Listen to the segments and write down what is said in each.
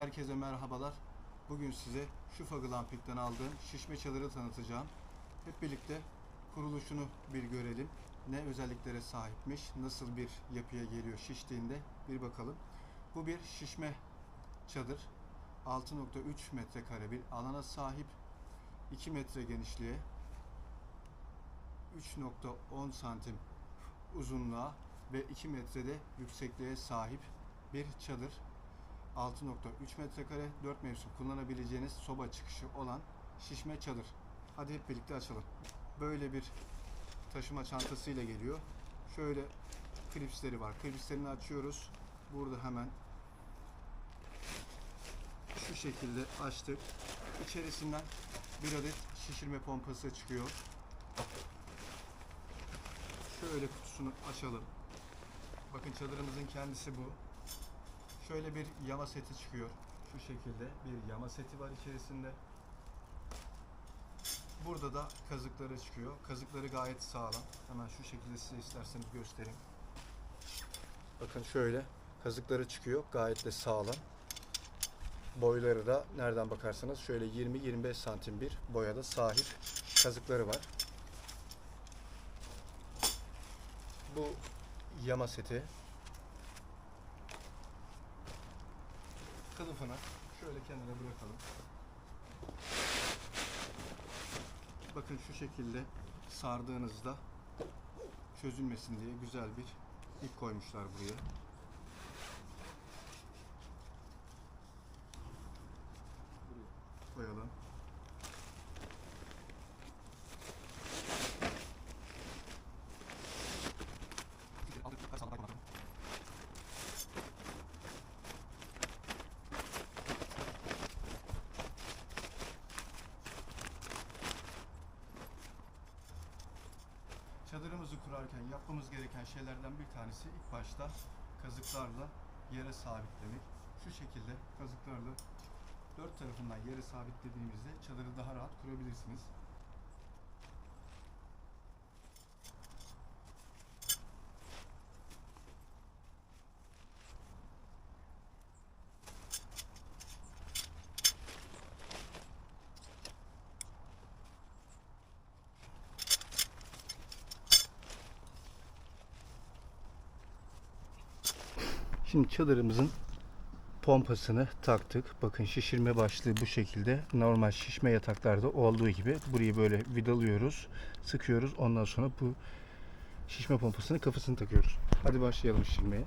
Herkese merhabalar. Bugün size Şufa Glamping'den aldığım şişme çadırı tanıtacağım. Hep birlikte kuruluşunu bir görelim. Ne özelliklere sahipmiş, nasıl bir yapıya geliyor şiştiğinde bir bakalım. Bu bir şişme çadır. 6.3 metrekare bir alana sahip. 2 metre genişliğe, 3.10 santim uzunluğa ve 2 metrede yüksekliğe sahip bir çadır. 6.3 metrekare 4 mevsim kullanabileceğiniz soba çıkışı olan şişme çadır. Hadi hep birlikte açalım. Böyle bir taşıma çantasıyla geliyor. Şöyle klipsleri var. Klipslerini açıyoruz. Burada hemen şu şekilde açtık. İçerisinden bir adet şişirme pompası çıkıyor. Şöyle kutusunu açalım. Bakın çadırımızın kendisi bu. Şöyle bir yama seti çıkıyor. Şu şekilde bir yama seti var içerisinde. Burada da kazıkları çıkıyor. Kazıkları gayet sağlam. Hemen şu şekilde size isterseniz göstereyim. Bakın şöyle kazıkları çıkıyor. Gayet de sağlam. Boyları da nereden bakarsanız şöyle 20-25 santim bir boyada sahip kazıkları var. Bu yama seti. Kılıfını şöyle kenara bırakalım. Bakın şu şekilde sardığınızda çözülmesin diye güzel bir ip koymuşlar. Buraya koyalım. Çadırımızı kurarken yapmamız gereken şeylerden bir tanesi ilk başta kazıklarla yere sabitlemek. Şu şekilde kazıklarla dört tarafından yere sabitlediğimizde çadırı daha rahat kurabilirsiniz. Şimdi çadırımızın pompasını taktık. Bakın şişirme başlığı bu şekilde. Normal şişme yataklarda olduğu gibi burayı böyle vidalıyoruz, sıkıyoruz. Ondan sonra bu şişme pompasını kafasını takıyoruz. Hadi başlayalım şişirmeye.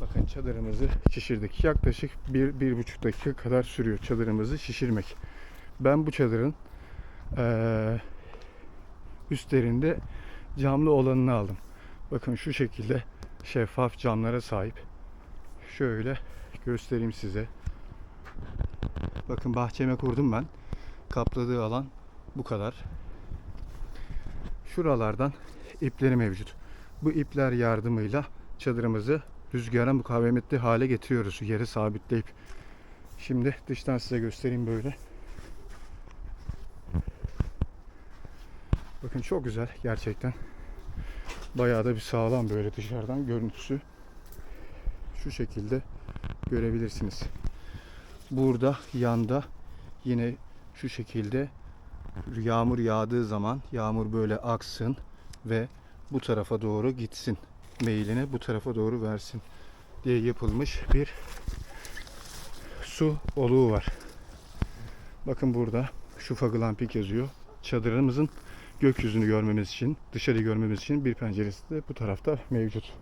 Bakın çadırımızı şişirdik. Yaklaşık 1-1,5 dakika kadar sürüyor çadırımızı şişirmek. Ben bu çadırın eee, üstlerinde camlı olanını aldım. Bakın şu şekilde şeffaf camlara sahip. Şöyle göstereyim size. Bakın bahçeme kurdum ben. Kapladığı alan bu kadar. Şuralardan ipleri mevcut. Bu ipler yardımıyla çadırımızı rüzgara mukavemetli hale getiriyoruz. Yere sabitleyip. Şimdi dıştan size göstereyim böyle. Bakın çok güzel gerçekten. Bayağı da bir sağlam böyle dışarıdan görüntüsü. Şu şekilde görebilirsiniz. Burada yanda yine şu şekilde yağmur yağdığı zaman yağmur böyle aksın ve bu tarafa doğru gitsin meyilini bu tarafa doğru versin diye yapılmış bir su oluğu var. Bakın burada Şufa Glamping yazıyor. Çadırımızın gökyüzünü görmemiz için, dışarıyı görmemiz için bir penceresi de bu tarafta mevcut.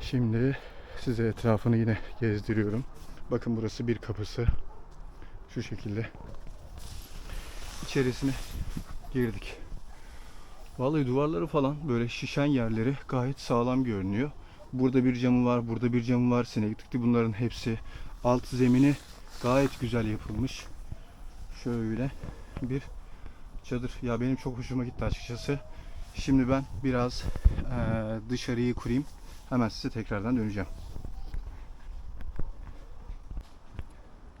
Şimdi size etrafını yine gezdiriyorum. Bakın burası bir kapısı. Şu şekilde. İçerisine girdik. Vallahi duvarları falan böyle şişen yerleri gayet sağlam görünüyor. Burada bir camı var, burada bir camı var. Sineklikli bunların hepsi. Alt zemini gayet güzel yapılmış. Şöyle bir çadır. Ya benim çok hoşuma gitti açıkçası. Şimdi ben biraz eee, dışarıyı kurayım. Hemen size tekrardan döneceğim.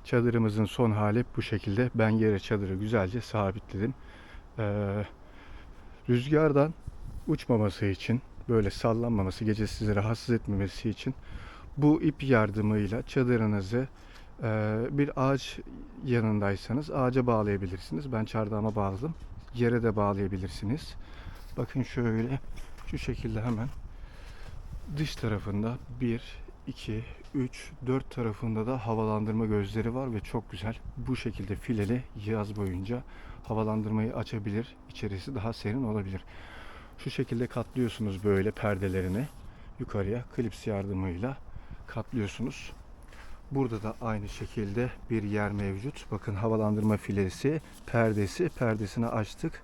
Çadırımızın son hali bu şekilde. Ben yere çadırı güzelce sabitledim. Eee, rüzgardan uçmaması için, böyle sallanmaması, gece sizi rahatsız etmemesi için bu ip yardımıyla çadırınızı eee, bir ağaç yanındaysanız ağaca bağlayabilirsiniz. Ben çardağıma bağladım. Yere de bağlayabilirsiniz. Bakın şöyle şu şekilde hemen dış tarafında 1, 2, 3, 4 tarafında da havalandırma gözleri var ve çok güzel. Bu şekilde fileli yaz boyunca havalandırmayı açabilir. İçerisi daha serin olabilir. Şu şekilde katlıyorsunuz böyle perdelerini yukarıya klips yardımıyla katlıyorsunuz. Burada da aynı şekilde bir yer mevcut. Bakın havalandırma filesi, perdesi, perdesini açtık.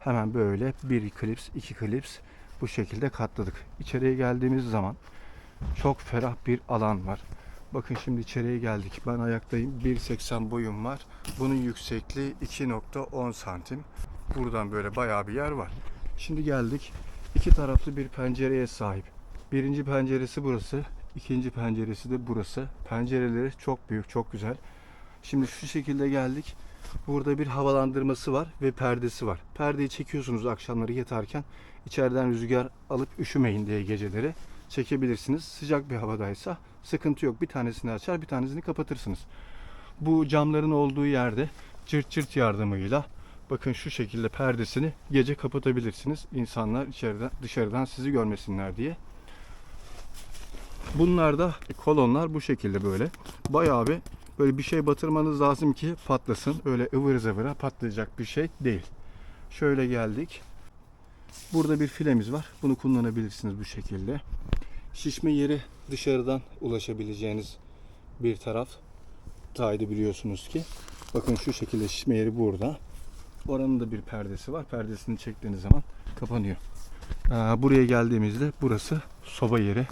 Hemen böyle bir klips, iki klips bu şekilde katladık. İçeriye geldiğimiz zaman çok ferah bir alan var. Bakın şimdi içeriye geldik. Ben ayaktayım. 1.80 boyum var. Bunun yüksekliği 2.10 santim. Buradan böyle bayağı bir yer var. Şimdi geldik. İki taraflı bir pencereye sahip. Birinci penceresi burası. ikinci penceresi de burası. Pencereleri çok büyük, çok güzel. Şimdi şu şekilde geldik. Burada bir havalandırması var ve perdesi var. Perdeyi çekiyorsunuz akşamları yatarken. içeriden rüzgar alıp üşümeyin diye geceleri çekebilirsiniz. Sıcak bir havadaysa sıkıntı yok. Bir tanesini açar, bir tanesini kapatırsınız. Bu camların olduğu yerde cırt cırt yardımıyla bakın şu şekilde perdesini gece kapatabilirsiniz. İnsanlar içeriden dışarıdan sizi görmesinler diye. Bunlar da kolonlar bu şekilde böyle. Bayağı bir böyle bir şey batırmanız lazım ki patlasın. Öyle ıvır zıvıra patlayacak bir şey değil. Şöyle geldik. Burada bir filemiz var. Bunu kullanabilirsiniz bu şekilde. Şişme yeri dışarıdan ulaşabileceğiniz bir taraf. Taydı biliyorsunuz ki. Bakın şu şekilde şişme yeri burada. Oranın da bir perdesi var. Perdesini çektiğiniz zaman kapanıyor. Ee, Buraya geldiğimizde burası soba yeri.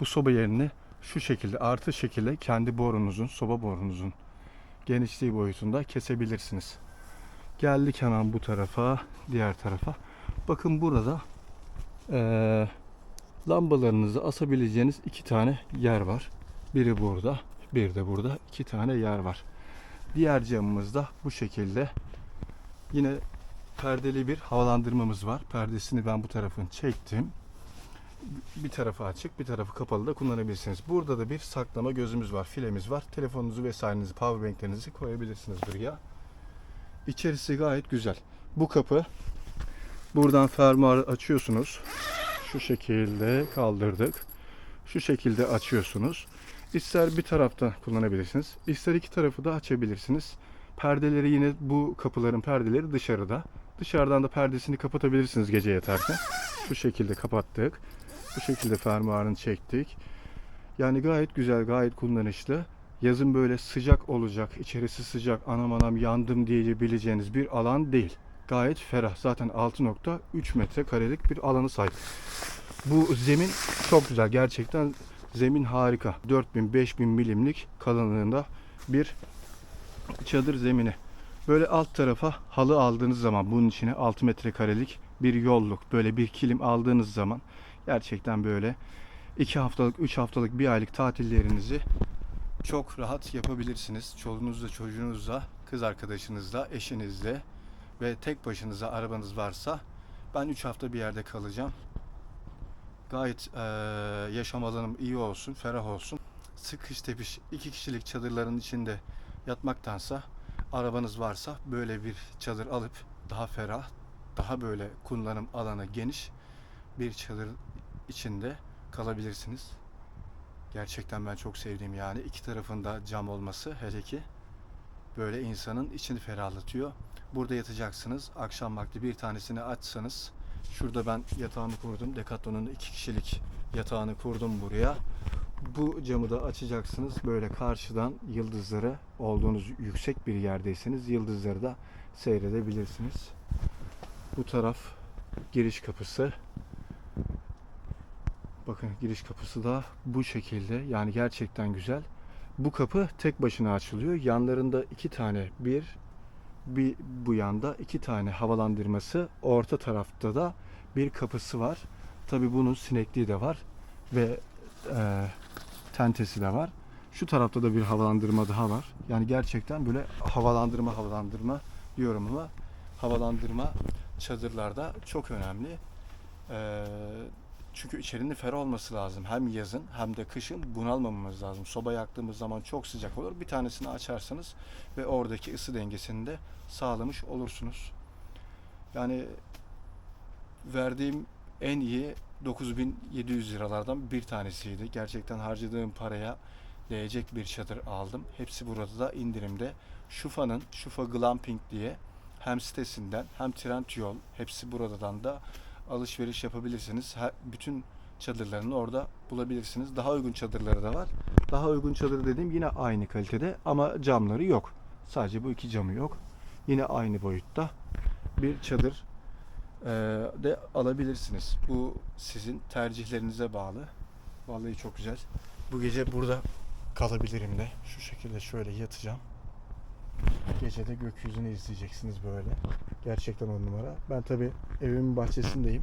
Bu soba yerini şu şekilde artı şekilde kendi borunuzun, soba borunuzun genişliği boyutunda kesebilirsiniz. Geldik hemen bu tarafa, diğer tarafa. Bakın burada eee, lambalarınızı asabileceğiniz iki tane yer var. Biri burada, bir de burada iki tane yer var. Diğer camımızda bu şekilde yine perdeli bir havalandırmamız var. Perdesini ben bu tarafın çektim. Bir tarafı açık, bir tarafı kapalı da kullanabilirsiniz. Burada da bir saklama gözümüz var, filemiz var. Telefonunuzu vesairenizi, powerbanklerinizi koyabilirsiniz buraya. İçerisi gayet güzel. Bu kapı buradan fermuarı açıyorsunuz. Şu şekilde kaldırdık. Şu şekilde açıyorsunuz. İster bir tarafta kullanabilirsiniz. ister iki tarafı da açabilirsiniz. Perdeleri yine bu kapıların perdeleri dışarıda. Dışarıdan da perdesini kapatabilirsiniz gece yatarken. Şu şekilde kapattık. Bu şekilde fermuarını çektik. Yani gayet güzel, gayet kullanışlı. Yazın böyle sıcak olacak, içerisi sıcak, anam anam yandım diyebileceğiniz bir alan değil. Gayet ferah. Zaten 6.3 metrekarelik bir alanı sahip. Bu zemin çok güzel. Gerçekten zemin harika. 4000-5000 milimlik kalınlığında bir çadır zemini. Böyle alt tarafa halı aldığınız zaman bunun içine 6 metrekarelik bir yolluk, böyle bir kilim aldığınız zaman gerçekten böyle 2 haftalık, 3 haftalık, bir aylık tatillerinizi çok rahat yapabilirsiniz. Çoluğunuzla, çocuğunuzla, kız arkadaşınızla, eşinizle ve tek başınıza arabanız varsa ben 3 hafta bir yerde kalacağım. Gayet eee, yaşam alanım iyi olsun, ferah olsun. Sıkış tepiş iki kişilik çadırların içinde yatmaktansa arabanız varsa böyle bir çadır alıp daha ferah, daha böyle kullanım alanı geniş bir çadır içinde kalabilirsiniz. Gerçekten ben çok sevdiğim yani iki tarafında cam olması hele ki böyle insanın içini ferahlatıyor. Burada yatacaksınız. Akşam vakti bir tanesini açsanız şurada ben yatağımı kurdum. Decathlon'un iki kişilik yatağını kurdum buraya. Bu camı da açacaksınız. Böyle karşıdan yıldızları olduğunuz yüksek bir yerdeyseniz yıldızları da seyredebilirsiniz. Bu taraf giriş kapısı. Bakın giriş kapısı da bu şekilde. Yani gerçekten güzel. Bu kapı tek başına açılıyor. Yanlarında iki tane bir bir bu yanda iki tane havalandırması. Orta tarafta da bir kapısı var. Tabi bunun sinekliği de var ve e, tentesi de var. Şu tarafta da bir havalandırma daha var. Yani gerçekten böyle havalandırma havalandırma diyorum ama havalandırma çadırlarda çok önemli. Ee, çünkü içerinin ferah olması lazım. Hem yazın hem de kışın bunalmamamız lazım. Soba yaktığımız zaman çok sıcak olur. Bir tanesini açarsanız ve oradaki ısı dengesini de sağlamış olursunuz. Yani verdiğim en iyi 9700 liralardan bir tanesiydi. Gerçekten harcadığım paraya değecek bir çadır aldım. Hepsi burada da indirimde. Şufa'nın Şufa Glamping diye hem sitesinden hem Trendyol hepsi buradan da alışveriş yapabilirsiniz. Her, bütün çadırlarını orada bulabilirsiniz. Daha uygun çadırları da var. Daha uygun çadır dediğim yine aynı kalitede ama camları yok. Sadece bu iki camı yok. Yine aynı boyutta bir çadır eee, de alabilirsiniz. Bu sizin tercihlerinize bağlı. Vallahi çok güzel. Bu gece burada kalabilirim de. Şu şekilde şöyle yatacağım. Gece de gökyüzünü izleyeceksiniz böyle. Gerçekten on numara. Ben tabi evimin bahçesindeyim.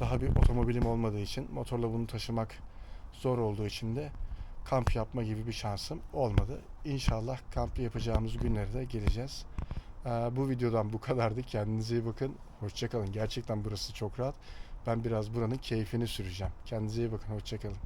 Daha bir otomobilim olmadığı için motorla bunu taşımak zor olduğu için de kamp yapma gibi bir şansım olmadı. İnşallah kamp yapacağımız günlere de geleceğiz. Ee, bu videodan bu kadardı. Kendinize iyi bakın. Hoşçakalın. Gerçekten burası çok rahat. Ben biraz buranın keyfini süreceğim. Kendinize iyi bakın. Hoşçakalın.